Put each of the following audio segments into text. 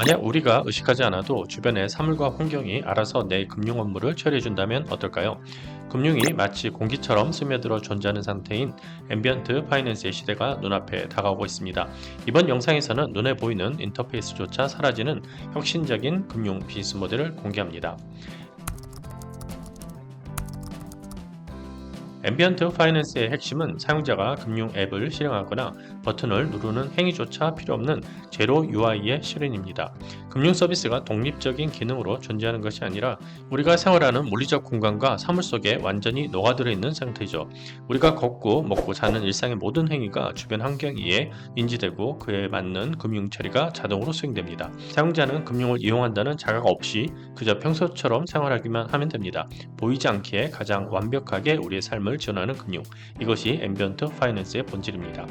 만약 우리가 의식하지 않아도 주변의 사물과 환경이 알아서 내 금융 업무를 처리해준다면 어떨까요? 금융이 마치 공기처럼 스며들어 존재하는 상태인 앰비언트 파이낸스의 시대가 눈앞에 다가오고 있습니다. 이번 영상에서는 눈에 보이는 인터페이스조차 사라지는 혁신적인 금융 비즈니스 모델을 공개합니다. 앰비언트 파이낸스의 핵심은 사용자가 금융 앱을 실행하거나 버튼을 누르는 행위조차 필요 없는 제로 UI의 실현입니다. 금융 서비스가 독립적인 기능으로 존재하는 것이 아니라 우리가 생활하는 물리적 공간과 사물 속에 완전히 녹아들어 있는 상태죠. 우리가 걷고 먹고 자는 일상의 모든 행위가 주변 환경에 인지되고 그에 맞는 금융 처리가 자동으로 수행됩니다. 사용자는 금융을 이용한다는 자각 없이 그저 평소처럼 생활하기만 하면 됩니다. 보이지 않기에 가장 완벽하게 우리의 삶을 지원하는 금융. 이것이 앰비언트 파이낸스의 본질입니다.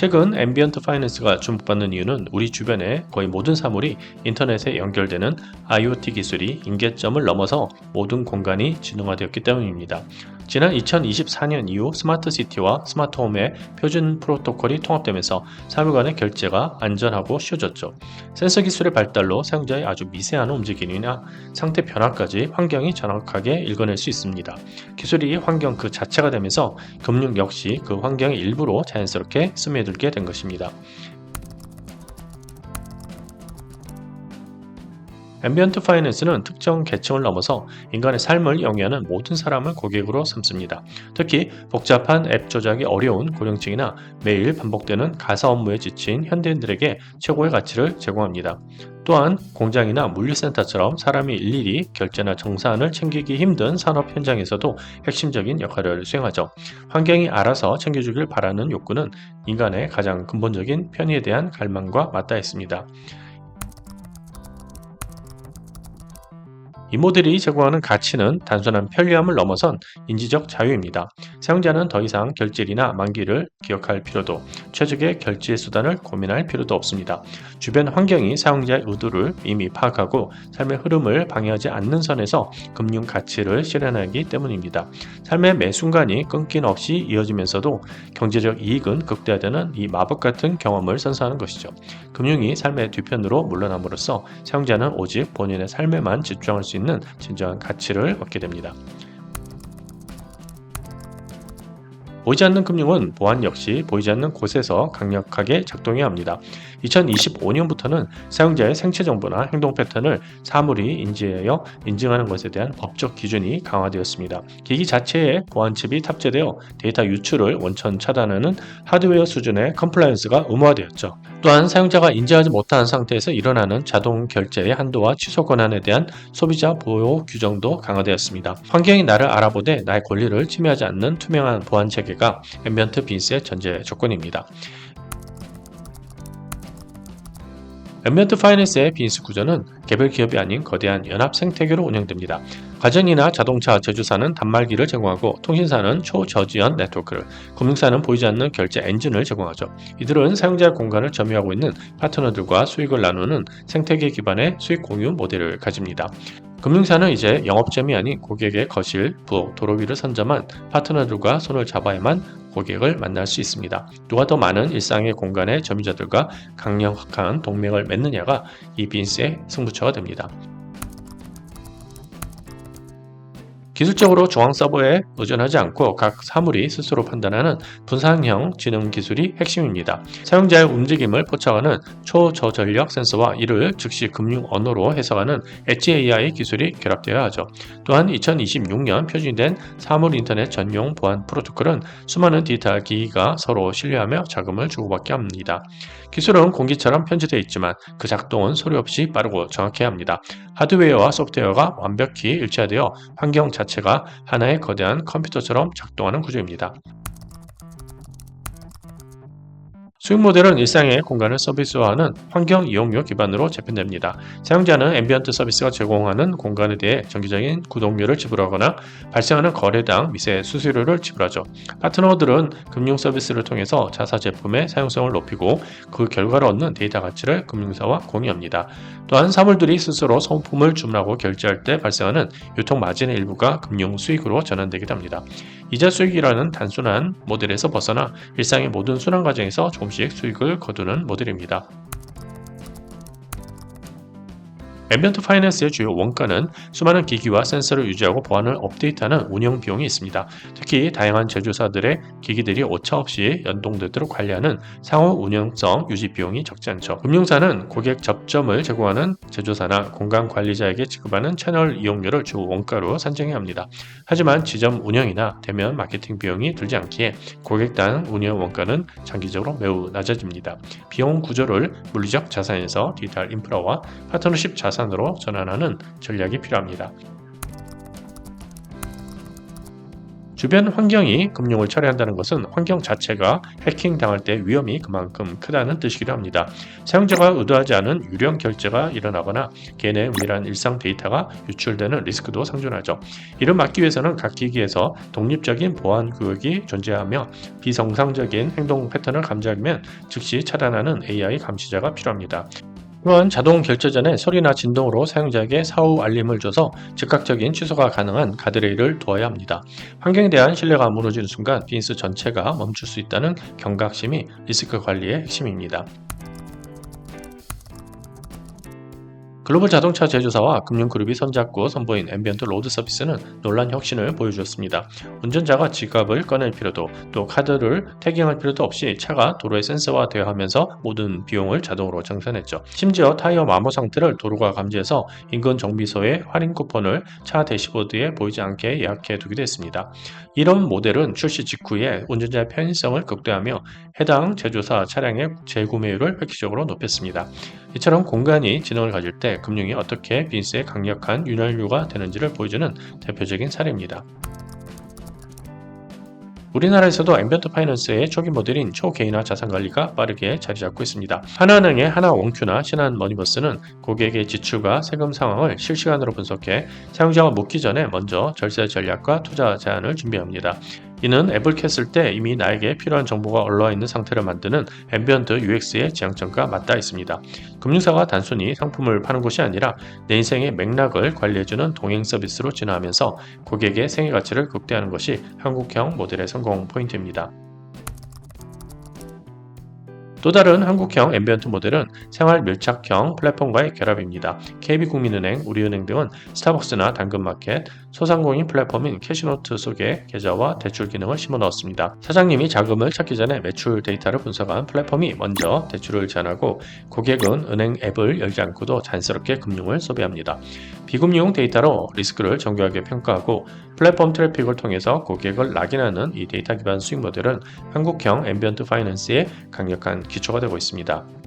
최근 앰비언트 파이낸스가 주목받는 이유는 우리 주변의 거의 모든 사물이 인터넷에 연결되는 IoT 기술이 임계점을 넘어서 모든 공간이 지능화되었기 때문입니다. 지난 2024년 이후 스마트 시티와 스마트 홈의 표준 프로토콜이 통합되면서 사물 간의 결제가 안전하고 쉬워졌죠. 센서 기술의 발달로 사용자의 아주 미세한 움직임이나 상태 변화까지 환경이 정확하게 읽어낼 수 있습니다. 기술이 환경 그 자체가 되면서 금융 역시 그 환경의 일부로 자연스럽게 스며들게 된 것입니다. 앰비언트 파이낸스는 특정 계층을 넘어서 인간의 삶을 영위하는 모든 사람을 고객으로 삼습니다. 특히 복잡한 앱 조작이 어려운 고령층이나 매일 반복되는 가사 업무에 지친 현대인들에게 최고의 가치를 제공합니다. 또한 공장이나 물류센터처럼 사람이 일일이 결제나 정산을 챙기기 힘든 산업 현장에서도 핵심적인 역할을 수행하죠. 환경이 알아서 챙겨주길 바라는 욕구는 인간의 가장 근본적인 편의에 대한 갈망과 맞닿아 있습니다. 이 모델이 제공하는 가치는 단순한 편리함을 넘어선 인지적 자유입니다. 사용자는 더 이상 결제일이나 만기를 기억할 필요도, 최적의 결제 수단을 고민할 필요도 없습니다. 주변 환경이 사용자의 의도를 이미 파악하고 삶의 흐름을 방해하지 않는 선에서 금융 가치를 실현하기 때문입니다. 삶의 매 순간이 끊김 없이 이어지면서도 경제적 이익은 극대화되는 이 마법 같은 경험을 선사하는 것이죠. 금융이 삶의 뒤편으로 물러남으로써 사용자는 오직 본인의 삶에만 집중할 수 있는 진정한 가치를 얻게 됩니다. 보이지 않는 금융은 보안 역시 보이지 않는 곳에서 강력하게 작동해야 합니다. 2025년부터는 사용자의 생체 정보나 행동 패턴을 사물이 인지하여 인증하는 것에 대한 법적 기준이 강화되었습니다. 기기 자체에 보안 칩이 탑재되어 데이터 유출을 원천 차단하는 하드웨어 수준의 컴플라이언스가 의무화되었죠. 또한 사용자가 인지하지 못한 상태에서 일어나는 자동 결제의 한도와 취소 권한에 대한 소비자 보호 규정도 강화되었습니다. 환경이 나를 알아보되 나의 권리를 침해하지 않는 투명한 보안 체계 가 앰비언트 빈스의 전제 조건입니다. 앰비언트 파이낸스의 비즈니스 구조는 개별 기업이 아닌 거대한 연합 생태계로 운영됩니다. 가전이나 자동차 제조사는 단말기를 제공하고 통신사는 초저지연 네트워크를, 금융사는 보이지 않는 결제 엔진을 제공하죠. 이들은 사용자 공간을 점유하고 있는 파트너들과 수익을 나누는 생태계 기반의 수익 공유 모델을 가집니다. 금융사는 이제 영업점이 아닌 고객의 거실, 부엌, 도로 위를 선점한 파트너들과 손을 잡아야만 고객을 만날 수 있습니다. 누가 더 많은 일상의 공간의 점유자들과 강력한 동맹을 맺느냐가 이 비즈니스의 승부처가 됩니다. 기술적으로 중앙 서버에 의존하지 않고 각 사물이 스스로 판단하는 분산형 지능 기술이 핵심입니다. 사용자의 움직임을 포착하는 초저전력 센서와 이를 즉시 금융 언어로 해석하는 엣지 AI 기술이 결합되어야 하죠. 또한 2026년 표준된 사물 인터넷 전용 보안 프로토콜은 수많은 디지털 기기가 서로 신뢰하며 자금을 주고받게 합니다. 기술은 공기처럼 편집되어 있지만 그 작동은 소리 없이 빠르고 정확해야 합니다. 하드웨어와 소프트웨어가 완벽히 일치하되어 환경 자체 가 하나의 거대한 컴퓨터처럼 작동하는 구조입니다. 수익 모델은 일상의 공간을 서비스화하는 환경 이용료 기반으로 재편됩니다. 사용자는 앰비언트 서비스가 제공하는 공간에 대해 정기적인 구독료를 지불하거나 발생하는 거래당 미세 수수료를 지불하죠. 파트너들은 금융 서비스를 통해서 자사 제품의 사용성을 높이고 그 결과로 얻는 데이터 가치를 금융사와 공유합니다. 또한 사물들이 스스로 소품을 주문하고 결제할 때 발생하는 유통 마진의 일부가 금융 수익으로 전환되기도 합니다. 이자 수익이라는 단순한 모델에서 벗어나 일상의 모든 순환 과정에서 조금 조금씩 수익을 거두는 모델입니다. 앰비언트 파이낸스의 주요 원가는 수많은 기기와 센서를 유지하고 보안을 업데이트하는 운영 비용이 있습니다. 특히 다양한 제조사들의 기기들이 오차 없이 연동되도록 관리하는 상호 운영성 유지 비용이 적지 않죠. 금융사는 고객 접점을 제공하는 제조사나 공간 관리자에게 지급하는 채널 이용료를 주 원가로 산정해야 합니다. 하지만 지점 운영이나 대면 마케팅 비용이 들지 않기에 고객당 운영 원가는 장기적으로 매우 낮아집니다. 비용 구조를 물리적 자산에서 디지털 인프라와 파트너십 자산 자산으로 전환하는 전략이 필요합니다. 주변 환경이 금융을 처리한다는 것은 환경 자체가 해킹 당할 때 위험이 그만큼 크다는 뜻이기도 합니다. 사용자가 의도하지 않은 유령 결제가 일어나거나 개인의 은밀한 일상 데이터가 유출되는 리스크도 상존하죠. 이를 막기 위해서는 각 기기에서 독립적인 보안 구역이 존재하며 비정상적인 행동 패턴을 감지하면 즉시 차단하는 AI 감시자가 필요합니다. 또한 자동 결제 전에 소리나 진동으로 사용자에게 사후 알림을 줘서 즉각적인 취소가 가능한 가드레일을 두어야 합니다. 환경에 대한 신뢰가 무너지는 순간 비즈니스 전체가 멈출 수 있다는 경각심이 리스크 관리의 핵심입니다. 글로벌 자동차 제조사와 금융그룹이 손잡고 선보인 앰비언트 로드 서비스는 놀란 혁신을 보여주었습니다. 운전자가 지갑을 꺼낼 필요도 또 카드를 태깅할 필요도 없이 차가 도로에 센서화되어 하면서 모든 비용을 자동으로 정산했죠. 심지어 타이어 마모 상태를 도로가 감지해서 인근 정비소에 할인 쿠폰을 차 대시보드에 보이지 않게 예약해 두기도 했습니다. 이런 모델은 출시 직후에 운전자의 편의성을 극대화하며 해당 제조사 차량의 재구매율을 획기적으로 높였습니다. 이처럼 공간이 지능을 가질 때 금융이 어떻게 빈스의 강력한 윤활유가 되는지를 보여주는 대표적인 사례입니다. 우리나라에서도 앰비언트 파이낸스의 초기 모델인 초개인화 자산관리가 빠르게 자리 잡고 있습니다. 하나은행의 하나원큐나 신한머니버스는 고객의 지출과 세금 상황을 실시간으로 분석해 사용자가 묻기 전에 먼저 절세 전략과 투자 제안을 준비합니다. 이는 앱을 켰을 때 이미 나에게 필요한 정보가 올라와 있는 상태를 만드는 앰비언트 UX의 지향점과 맞닿아 있습니다. 금융사가 단순히 상품을 파는 곳이 아니라 내 인생의 맥락을 관리해주는 동행 서비스로 진화하면서 고객의 생애 가치를 극대화하는 것이 한국형 모델의 성공 포인트입니다. 또 다른 한국형 앰비언트 모델은 생활 밀착형 플랫폼과의 결합입니다. KB국민은행, 우리은행 등은 스타벅스나 당근마켓, 소상공인 플랫폼인 캐시노트 속에 계좌와 대출 기능을 심어 넣었습니다. 사장님이 자금을 찾기 전에 매출 데이터를 분석한 플랫폼이 먼저 대출을 제안하고 고객은 은행 앱을 열지 않고도 자연스럽게 금융을 소비합니다. 비금융 데이터로 리스크를 정교하게 평가하고 플랫폼 트래픽을 통해서 고객을 낙인하는 이 데이터 기반 수익 모델은 한국형 앰비언트 파이낸스의 강력한 기초가 되고 있습니다.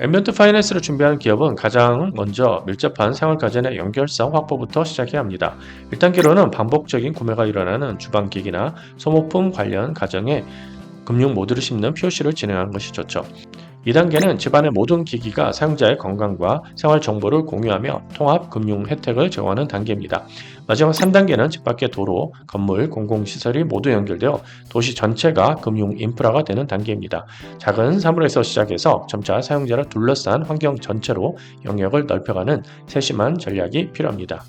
앰비언트 파이낸스를 준비하는 기업은 가장 먼저 밀접한 생활가전의 연결성 확보부터 시작해야 합니다. 1단계로는 반복적인 구매가 일어나는 주방기기나 소모품 관련 가정에 금융 모듈을 심는 POC를 진행하는 것이 좋죠. 2단계는 집안의 모든 기기가 사용자의 건강과 생활 정보를 공유하며 통합 금융 혜택을 제공하는 단계입니다. 마지막 3단계는 집 밖의 도로, 건물, 공공시설이 모두 연결되어 도시 전체가 금융 인프라가 되는 단계입니다. 작은 사물에서 시작해서 점차 사용자를 둘러싼 환경 전체로 영역을 넓혀가는 세심한 전략이 필요합니다.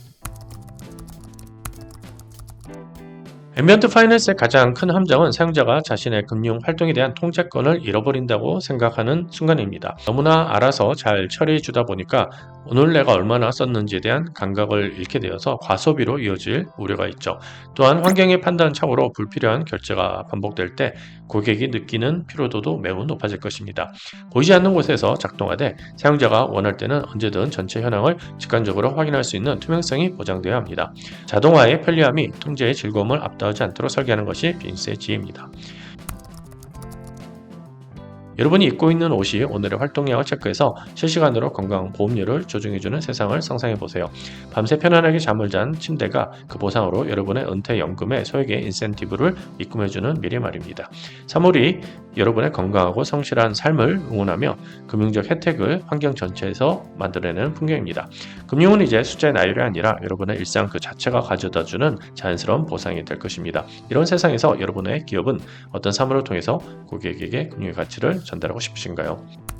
앰비언트 파이낸스의 가장 큰 함정은 사용자가 자신의 금융 활동에 대한 통제권을 잃어버린다고 생각하는 순간입니다. 너무나 알아서 잘 처리해 주다 보니까 오늘 내가 얼마나 썼는지에 대한 감각을 잃게 되어서 과소비로 이어질 우려가 있죠. 또한 환경의 판단 착오로 불필요한 결제가 반복될 때 고객이 느끼는 피로도도 매우 높아질 것입니다. 보이지 않는 곳에서 작동하되 사용자가 원할 때는 언제든 전체 현황을 직관적으로 확인할 수 있는 투명성이 보장되어야 합니다. 자동화의 편리함이 통제의 즐거움을 압 도하지 않도록 설계하는 것이 빈스의 지혜입니다. 여러분이 입고 있는 옷이 오늘의 활동량을 체크해서 실시간으로 건강 보험료를 조정해주는 세상을 상상해 보세요. 밤새 편안하게 잠을 잔 침대가 그 보상으로 여러분의 은퇴 연금의 소액의 인센티브를 입금해주는 미래 말입니다. 3월이 여러분의 건강하고 성실한 삶을 응원하며 금융적 혜택을 환경 전체에서 만들어내는 풍경입니다. 금융은 이제 숫자의 나이가 아니라 여러분의 일상 그 자체가 가져다주는 자연스러운 보상이 될 것입니다. 이런 세상에서 여러분의 기업은 어떤 사물을 통해서 고객에게 금융의 가치를 전달하고 싶으신가요?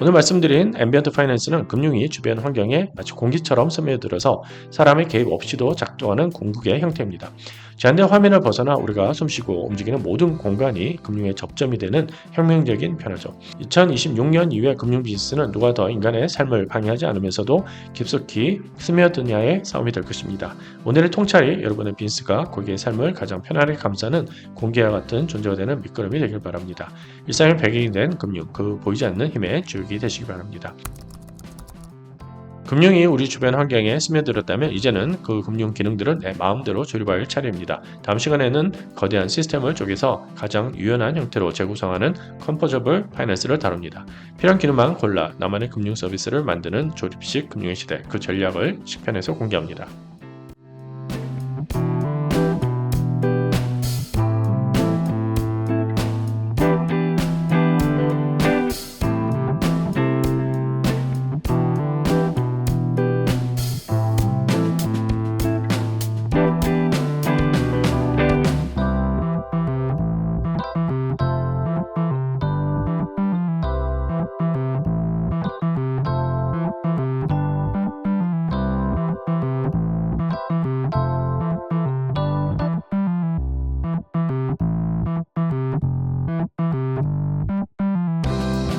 오늘 말씀드린 앰비언트 파이낸스는 금융이 주변 환경에 마치 공기처럼 스며들어서 사람의 개입 없이도 작동하는 궁극의 형태입니다. 제한된 화면을 벗어나 우리가 숨쉬고 움직이는 모든 공간이 금융의 접점이 되는 혁명적인 변화죠. 2026년 이후에 금융 비즈니스는 누가 더 인간의 삶을 방해하지 않으면서도 깊숙이 스며드냐의 싸움이 될 것입니다. 오늘의 통찰이 여러분의 비즈니스가 고객의 삶을 가장 편안하게 감싸는 공기와 같은 존재가 되는 밑거름이 되길 바랍니다. 일상의 배경이 된 금융, 그 보이지 않는 힘의 주역이 되시기 바랍니다. 금융이 우리 주변 환경에 스며들었다면 이제는 그 금융 기능들은 내 마음대로 조립할 차례입니다. 다음 시간에는 거대한 시스템을 쪼개서 가장 유연한 형태로 재구성하는 컴포저블 파이낸스를 다룹니다. 필요한 기능만 골라 나만의 금융 서비스를 만드는 조립식 금융의 시대 그 전략을 10편에서 공개합니다.